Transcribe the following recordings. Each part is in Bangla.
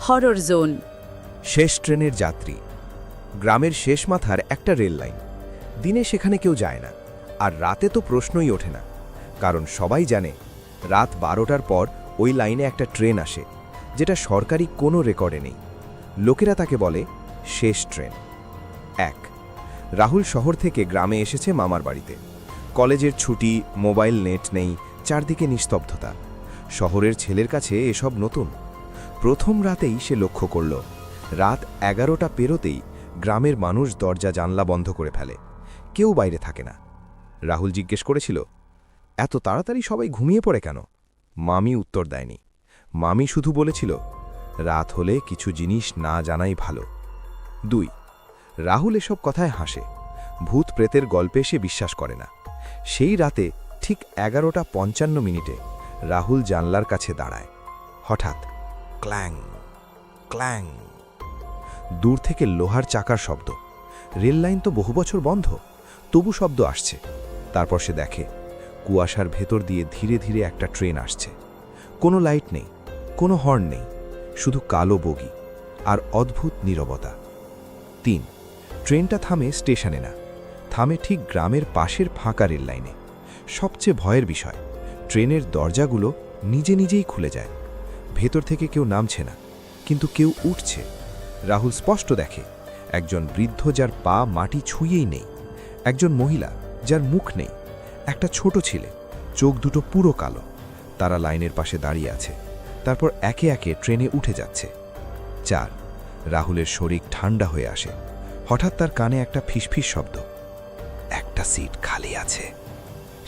হরর জোন শেষ ট্রেনের যাত্রী। গ্রামের শেষ মাথার একটা রেল লাইন। দিনে সেখানে কেউ যায় না, আর রাতে তো প্রশ্নই ওঠে না। কারণ সবাই জানে, রাত বারোটার পর ওই লাইনে একটা ট্রেন আসে, যেটা সরকারি কোনো রেকর্ডে নেই। লোকেরা তাকে বলে শেষ ট্রেন। এক, রাহুল শহর থেকে গ্রামে এসেছে মামার বাড়িতে। কলেজের ছুটি, মোবাইল নেট নেই, চারদিকে নিস্তব্ধতা। শহরের ছেলের কাছে এসব নতুন। প্রথম রাতেই সে লক্ষ্য করল, রাত এগারোটা পেরোতেই গ্রামের মানুষ দরজা জানলা বন্ধ করে ফেলে, কেউ বাইরে থাকে না। রাহুল জিজ্ঞেস করেছিল, এত তাড়াতাড়ি সবাই ঘুমিয়ে পড়ে কেন? মামি উত্তর দেয়নি। মামি শুধু বলেছিল, রাত হলে কিছু জিনিস না জানাই ভালো। দুই, রাহুল এসব কথায় হাসে। ভূত প্রেতের গল্পে সে বিশ্বাস করে না। সেই রাতে ঠিক এগারোটা পঞ্চান্ন মিনিটে রাহুল জানলার কাছে দাঁড়ায়। হঠাৎ ক্ল্যাং ক্ল্যাং। দূর থেকে লোহার চাকার শব্দ। রেল লাইন তো বহু বছর বন্ধ, তবু শব্দ আসছে। তারপর সে দেখে, কুয়াশার ভেতর দিয়ে ধীরে ধীরে একটা ট্রেন আসছে। কোনো লাইট নেই, কোনো হর্ন নেই, শুধু কালো বগি আর অদ্ভুত নীরবতা। তিন, ট্রেনটা থামে স্টেশনে না, থামে ঠিক গ্রামের পাশের ফাঁকা রেল লাইনে। সবচেয়ে ভয়ের বিষয়, ট্রেনের দরজাগুলো নিজে নিজেই খুলে যায়। ভেতর থেকে কেউ নামছে না, কিন্তু কেউ উঠছে। রাহুল স্পষ্ট দেখে, একজন বৃদ্ধ যার পা মাটি ছুঁয়েই নেই, একজন মহিলা যার মুখ নেই, একটা ছোট ছেলে, চোখ দুটো পুরো কালো, তারা লাইনের পাশে দাঁড়িয়ে আছে, তারপর একে একে ট্রেনে উঠে যাচ্ছে। চার, রাহুলের শরীর ঠান্ডা হয়ে আসে, হঠাৎ তার কানে একটা ফিসফিস শব্দ। একটা সিট খালি আছে।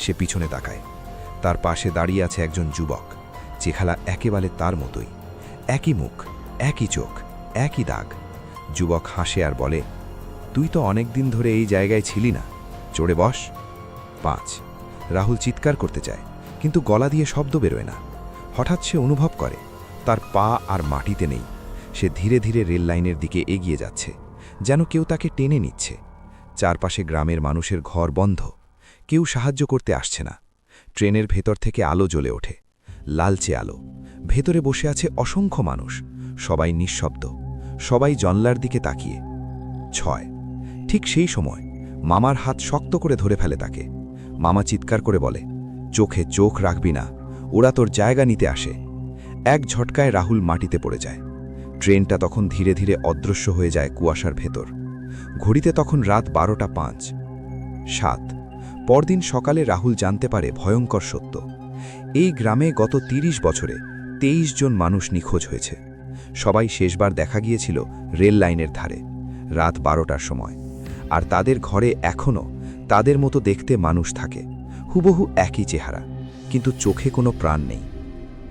সে পিছনে তাকায়, তার পাশে দাঁড়িয়ে আছে একজন যুবক। চেখালা একেবারে তার মতোই। একই মুখ, একই চোখ, একই দাগ। যুবক হাসে আর বলে, তুই তো অনেক দিন ধরে এই জায়গায় ছিলি না। চড়ে বস। পাঁচ, রাহুল চিৎকার করতে চায়, কিন্তু গলা দিয়ে শব্দ বেরোয় না। হঠাৎ সে অনুভব করে, তার পা আর মাটিতে নেই। সে ধীরে ধীরে রেল লাইনের দিকে এগিয়ে যাচ্ছে, যেন কেউ তাকে টেনে নিচ্ছে। চারপাশে গ্রামের মানুষের ঘর বন্ধ, কেউ সাহায্য করতে আসছে না। ট্রেনের ভেতর থেকে আলো জ্বলে ওঠে। লালচে আলো। ভেতরে বসে আছে অসংখ্য মানুষ। সবাই নিঃশব্দ। সবাই জনলার দিকে তাকিয়ে। ছয়। ঠিক সেই সময় মামার হাত শক্ত করে ধরে ফেলে তাকে। মামা চিৎকার করে বলে, চোখে চোখ রাখবি না। ওরা তোর জায়গা নিতে আসে। এক ঝটকায় রাহুল মাটিতে পড়ে যায়। ট্রেনটা তখন ধীরে ধীরে অদৃশ্য হয়ে যায় কুয়াশার ভেতর। ঘড়িতে তখন রাত বারোটা পাঁচ। সাত। পরদিন সকালে রাহুল জানতে পারে ভয়ঙ্কর সত্য। এই গ্রামে গত ৩০ বছরে ২৩ জন মানুষ নিখোঁজ হয়েছে। সবাই শেষবার দেখা গিয়েছিল রেল লাইনের ধারে, রাত বারোটার সময়। আর তাদের ঘরে এখনও তাদের মতো দেখতে মানুষ থাকে, হুবহু একই চেহারা, কিন্তু চোখে কোনো প্রাণ নেই।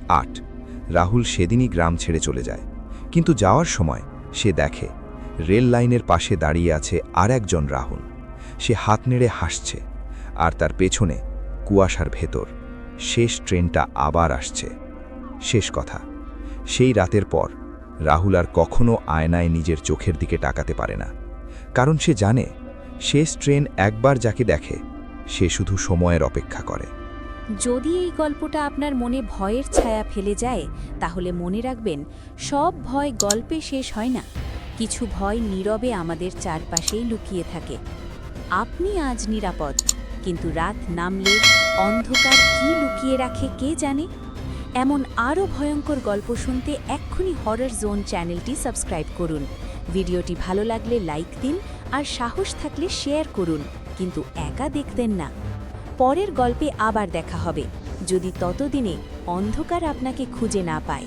আট, রাহুল সেদিনই গ্রাম ছেড়ে চলে যায়। কিন্তু যাওয়ার সময় সে দেখে, রেল লাইনের পাশে দাঁড়িয়ে আছে আর একজন রাহুল। সে হাত নেড়ে হাসছে, আর তার পেছনে কুয়াশার ভেতর। শেষ ট্রেনটা আবার আসছে। শেষ কথা, সেই রাতের পর রাহুল আর কখনো আয়নায় নিজের চোখের দিকে তাকাতে পারে না। কারণ সে জানে, শেষ ট্রেন একবার যাকে দেখে, সে শুধু সময়ের অপেক্ষা করে। যদি এই গল্পটা আপনার মনে ভয়ের ছায়া ফেলে যায়, তাহলে মনে রাখবেন, সব ভয় গল্পে শেষ হয় না। কিছু ভয় নীরবে আমাদের চারপাশেই লুকিয়ে থাকে। আপনি আজ নিরাপদ, কিন্তু রাত নামলে অন্ধকার কি লুকিয়ে রাখে কে জানে? এমন আরও ভয়ঙ্কর গল্প শুনতে এক্ষুনি হরর জোন চ্যানেলটি সাবস্ক্রাইব করুন। ভিডিওটি ভালো লাগলে লাইক দিন আর সাহস থাকলে শেয়ার করুন, কিন্তু একা দেখতেন না। পরের গল্পে আবার দেখা হবে। যদি ততদিনে অন্ধকার আপনাকে খুঁজে না পায়।